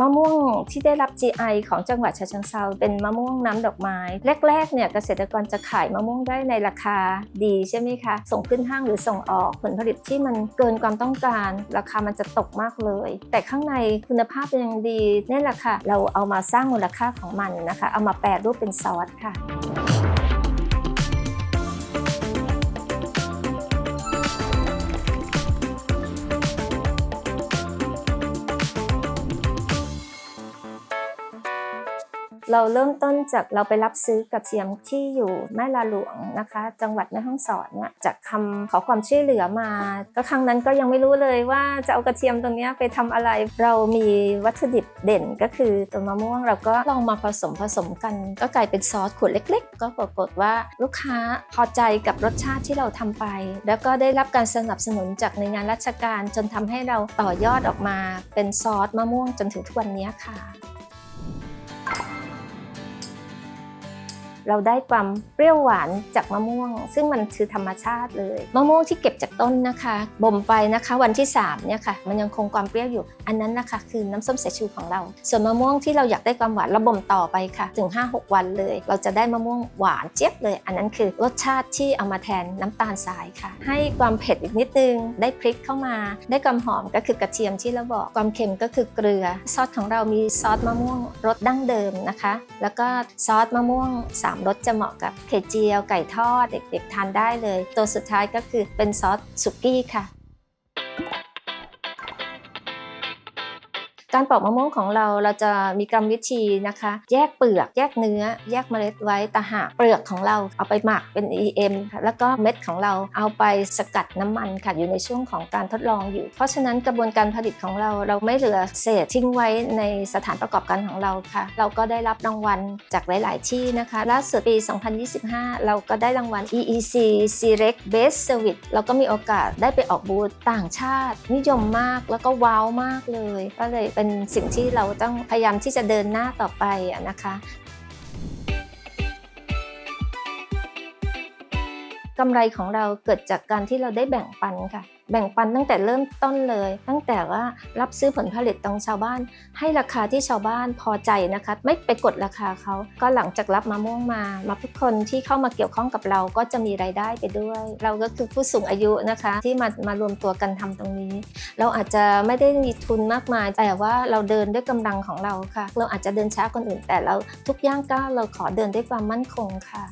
มะม่วงที่ได้รับ GI ของจังหวัดฉะเชิงเทราเป็นมะม่วงน้ำดอกไม้ แรกๆเนี่ยเกษตรกรจะขายมะม่วงได้ในราคาดีใช่ไหมคะ ส่งขึ้นห้างหรือส่งออกผลผลิตที่มันเกินความต้องการ ราคามันจะตกมากเลย แต่ข้างในคุณภาพยังดีนี่แหละค่ะ เราเอามาสร้างมูลค่าของมันนะคะ เอามาแปรรูปเป็นซอสค่ะ เราเริ่มต้นจากเราไปรับซื้อกระเทียมที่อยู่แม่ลาหลวงนะคะ จังหวัดแม่ฮ่องสอนเนี่ยจากคำขอความช่วยเหลือมา ก็ครั้งนั้นก็ยังไม่รู้เลยว่าจะเอากระเทียมตรงนี้ไปทำอะไร เรามีวัตถุดิบเด่นก็คือตัวมะม่วงเราก็ลองมาผสมผสมกัน ก็กลายเป็นซอสขวดเล็ก ๆ ก็ปรากฏว่าลูกค้าพอใจกับรสชาติที่เราทำไป แล้วก็ได้รับการสนับสนุนจากหน่วยงานราชการ จนทำให้เราต่อยอดออกมาเป็นซอสมะม่วงจนถึงทุกวันนี้ค่ะ เราได้ความเปรี้ยวหวานจากมะม่วง ซึ่งมันคือธรรมชาติเลย มะม่วงที่เก็บจากต้นนะคะบ่มไปนะคะวันที่3เนี่ยค่ะมันยังคงความเปรี้ยวอยู่ อันนั้นนะคะคือน้ำส้มสายชูของเรา ส่วนมะม่วงที่เราอยากได้ความหวานเราบ่มต่อไปค่ะ ถึง 5-6 วันเลย เราจะได้มะม่วงหวานเจี๊ยบเลย อันนั้นคือรสชาติที่เอามาแทนน้ำตาลทรายค่ะ ให้ความเผ็ดอีกนิดนึงได้พริกเข้ามา ได้ความหอมก็คือกระเทียมที่เราบอกความเค็มก็คือเกลือ ซอสของเรามีซอสมะม่วงรสดั้งเดิมนะคะ แล้วก็ซอสมะม่วงสา3รสจะเหมาะกับไข่เจียวไก่ทอดเด็กๆทานได้เลย ตัวสุดท้ายก็คือเป็นซอสสุกี้ค่ะ การปอกมะม่วงของเราเราจะมีกรรมวิธีนะคะ แยกเปลือกแยกเนื้อ แยกเมล็ดไว้แต่หากเปลือกของเราเอาไปหมักเป็น EM ค่ะแล้วก็เม็ดของเราเอาไปสกัดน้ำมันค่ะอยู่ในช่วงของการทดลองอยู่ เพราะฉะนั้นกระบวนการผลิตของเราเราไม่เหลือเศษทิ้งไว้ในสถานประกอบการของเราค่ะ เราก็ได้รับรางวัลจากหลาย ๆ ที่นะคะล่าสุดปี 2025 เราก็ได้รางวัล EEC Select Best Service เราก็มีโอกาสได้ไปออกบูธต่างชาติ นิยมมากแล้วก็ว้าวมากเลย ก็เลยเป็นสิ่งที่เราต้องพยายามที่จะเดินหน้าต่อไปนะคะ กำไรของเราเกิดจากการที่เราได้แบ่งปันค่ะ แบ่งปันตั้งแต่เริ่มต้นเลย ตั้งแต่ว่ารับซื้อผลผลิตตรงชาวบ้าน ให้ราคาที่ชาวบ้านพอใจนะคะ ไม่ไปกดราคาเขาก็หลังจากรับมะม่วงมามาทุกคนที่เข้ามาเกี่ยวข้องกับเราก็จะมีรายได้ไปด้วย เราก็คือผู้สูงอายุนะคะ ที่มามารวมตัวกันทำตรงนี้ เราอาจจะไม่ได้มีทุนมากมาย แต่ว่าเราเดินด้วยกำลังของเราค่ะ เราอาจจะเดินช้าคนอื่น แต่เราทุกย่างก้าวเราขอเดินด้วยความมั่นคงค่ะ